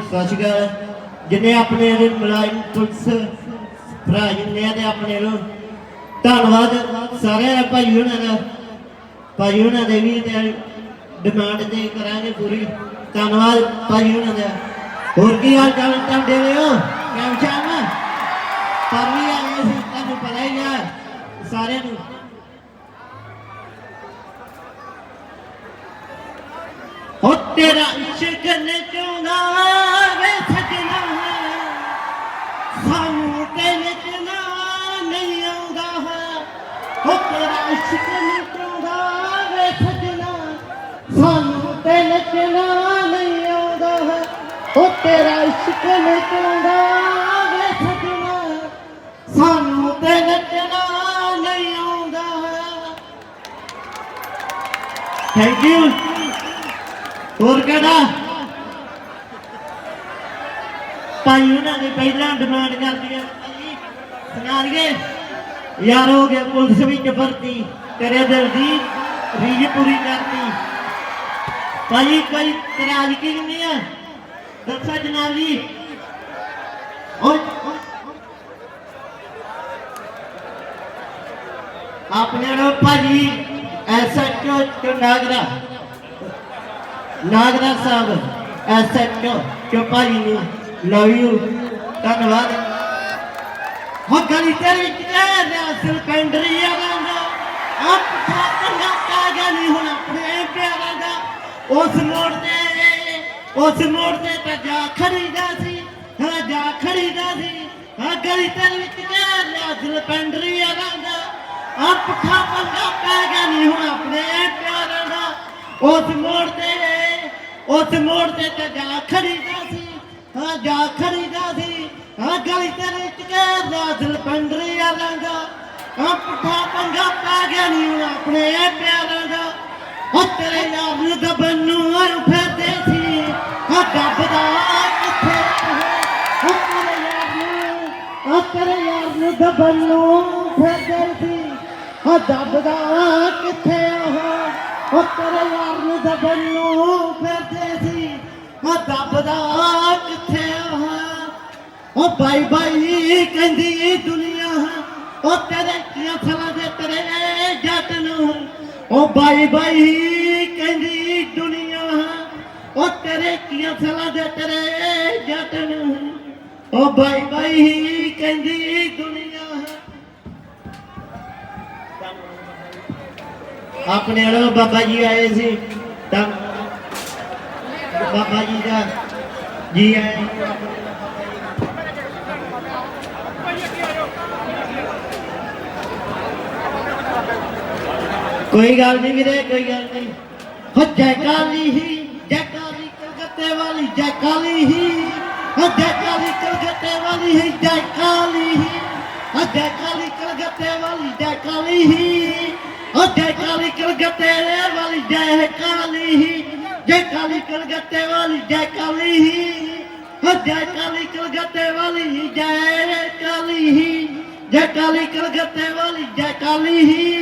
ਸਤਿ ਸ਼੍ਰੀ ਅਕਾਲ। ਜਿਨੇ ਆਪਣੇ ਇਹਦੇ ਮੁਲਾਜ਼ਮ, ਪੁਲਿਸ ਭਰਾ ਜਿੰਨੇ ਆ ਤੇ ਆਪਣੇ ਨੂੰ ਧੰਨਵਾਦ। ਸਾਰਿਆਂ ਭਾਈ ਉਹਨਾਂ ਦਾ। ਭਾਈ ਉਹਨਾਂ ਦੇ ਵੀ ਤੇ ਡਿਮਾਂਡ ਤੇ ਕਰਾਂਗੇ ਪੂਰੀ। ਧੰਨਵਾਦ ਭਾਈ ਉਹਨਾਂ ਦਾ। ਹੋਰ ਕੀ ਹਾਲ ਚਾਲ ਤੁਹਾਡੇ ਲਿਓ ਕਿਵੇਂ ਚਾਹਾਂ ਪਰ ਵੀ ਆਏ ਸੀ ਤੁਹਾਨੂੰ ਪਤਾ ਹੀ ਆ, ਸਾਰਿਆਂ ਨੂੰ ਹੋ ਤੇਰਾ ਇਸ਼ਕ ਨਚਾਉਂਦਾ ਵੇ ਸਜਣਾ। ਸਾਨੂੰ ਤੇ ਨਚਣਾ ਨਹੀਂ ਆਉਂਦਾ। ਹੈ ਹੋ ਤੇਰਾ ਇਸ਼ਕ ਨਚਾਉਂਦਾ ਵੇ ਸਜਣਾ। ਸਾਨੂੰ ਤੇ ਨਚਣਾ ਨਹੀਂ ਆਉਂਦਾ। ਹੈ ਹੋ ਤੇਰਾ ਇਸ਼ਕ ਨਚਾਉਂਦਾ ਵੇ ਸਜਣਾ। ਸਾਨੂੰ ਤੇ ਨਚਣਾ ਨਹੀਂ ਆਉਂਦਾ। ਥੈਂਕ ਯੂ ਹੋਰ ਕਿਹੜਾ? ਭਾਈ, ਉਹਨਾਂ ਨੇ ਪਹਿਲਾਂ ਡਿਮਾਂਡ ਕਰਦੀ ਭਾਈ, ਸੁਣਾ ਯਾਰ, ਹੋ ਗਿਆ ਪੁਲਿਸ ਵਿੱਚ ਭਰਤੀ। ਤੇਰੇ ਦਿਲ ਦੀ ਰੀਝ ਪੂਰੀ ਕਰਤੀ। ਭਾਈ, ਕੋਈ ਤਰਾਜ ਕੀ ਨਹੀਂ ਆ? ਦੱਸੋ ਜਨਾਬ ਜੀ। ਓਏ ਆਪਣੇ ਨੂੰ ਭਾਜੀ ਐਸਐਚਓ ਚੁਨਾਗਰਾ ਨਾਗਰਾ ਸਾਹਿਬ ਐਸਐਚਓ ਜੋ ਭਾਈ ਨੂੰ ਲਵ ਯੂ ਧੰਨਵਾਦ। ਹੋ ਗਲੀ ਤੇਰੀ ਕਹਿ ਰਿਹਾ ਸਰਪੰਡਰੀ ਆ ਆਪ ਖਾਤਰ ਕਾ ਗਿਆ ਨਹੀਂ ਹੁਣ ਆਪਣੇ ਪਿਆਰਾਂ ਦਾ ਉਸ ਮੋੜ ਤੇ, ਉਸ ਮੋੜ ਤੇ ਤਾਂ ਜਾ ਖੜੀਦਾ ਸੀ, ਹਾਂ ਜਾ ਖੜੀਦਾ ਸੀ। ਹਾਂ ਗਲੀ ਤੇਰੀ ਵਿੱਚ ਕਹਿ ਰਿਹਾ ਸਰਪੰਡਰੀ ਆ ਆਪ ਖਾਤਰ ਕਾ ਗਿਆ ਨਹੀਂ ਹੁਣ ਆਪਣੇ ਪਿਆਰਾਂ ਦਾ ਉਸ ਮੋੜ ਤੇ ਉਸ ਮੋੜ ਤੇ ਤਾਂ ਜਾ ਖੜੀਦਾ ਸੀ ਹਾਂ ਜਾ ਖੜੀਦਾ ਸੀ ਹਾਂ ਗਲੀ ਤੇਰੇ ਚ ਕੇ ਰਾਸਲ ਪੰਡਰੀ ਆ ਲੰਗਾ ਹਾਂ ਪੁੱਠਾ ਪੰਗਾ ਪਾ ਗਿਆ ਨਹੀਂ ਹੁਣ ਆਪਣੇ ਪਿਆਰਾਂ ਦਾ। ਉਹ ਤੇਰੇ ਯਾਰ ਨੂੰ ਦਬਨ ਨੂੰ ਆਉ ਫਿਰਦੇ ਸੀ ਹਾਂ ਦੱਬਦਾ ਕਿੱਥੇ ਉਹ ਤੇਰੇ ਯਾਰ ਨੂੰ ਉਹ ਤੇਰੇ ਯਾਰ ਨੂੰ ਦਬਨ ਨੂੰ ਫਿਰਦੇ ਸੀ ਹਾਂ ਦੱਬਦਾ ਕਿੱਥੇ ਉਹ? ਉਹ ਤੇਰੇ ਯਾਰ ਨੂੰ ਦਬਨ ਹਾਂ ਦੱਬਦਾ ਕਿੱਥੇ ਉਹ ਉਹ ਬਾਈ ਬਾਈ ਕਹਿੰਦੀ ਦੁਨੀਆ ਉਹ ਤੇਰੇ ਕੀਆਂ ਫਲਾਂ ਦੇ ਤੇਰੇ ਜੱਟ ਨੂੰ ਉਹ ਬਾਈ ਬਾਈ ਕਹਿੰਦੀ ਦੁਨੀਆ ਉਹ ਤੇਰੇ ਕੀਆਂ ਫਲਾਂ ਦੇ ਤੇਰੇ ਜੱਟ ਨੂੰ ਉਹ ਬਾਈ ਬਾਈ ਕਹਿੰਦੀ ਦੁਨੀਆ ਆਪਣੇ ਵਾਲੇ ਬਾਬਾ ਜੀ ਆਏ ਸੀ ਤਾਂ ਬਾਬਾ ਜੀ ਦਾ ਜੀ ਆਏ ਕੋਈ ਗੱਲ ਨਹੀਂ ਵੀਰੇ ਕੋਈ ਗੱਲ ਨਹੀਂ ਹੋ ਜੈ ਕਾਲੀ ਹੀ ਜੈ ਕਾਲੀ ਕਲਕੱਤੇ ਵਾਲੀ ਜੈ ਕਾਲੀ ਹੀ ਹੋ ਜੈ ਕਾਲੀ ਕਲਕੱਤੇ ਵਾਲੀ ਹੈ ਜੈ ਕਾਲੀ ਹੀ ਹੋ ਜੈ ਕਾਲੀ ਕਲਕੱਤੇ ਵਾਲੀ ਜੈ ਕਾਲੀ ਹੀ ਹੋ ਜੈ ਕਾਲੀ ਕਲਕੱਤੇ ਵਾਲੀ ਜੈ ਕਾਲੀ ਹੀ ਜੈ ਕਾਲੀ ਕਲਕੱਤੇ ਵਾਲੀ ਜੈ ਕਾਲੀ ਹੀ। ਹੋ ਜੈ ਕਾਲੀ ਕਲਕੱਤੇ ਵਾਲੀ ਜੈ ਕਾਲੀ ਹੀ। ਜੈ ਕਾਲੀ ਕਲਕੱਤੇ ਵਾਲੀ ਜੈ ਕਾਲੀ ਹੀ।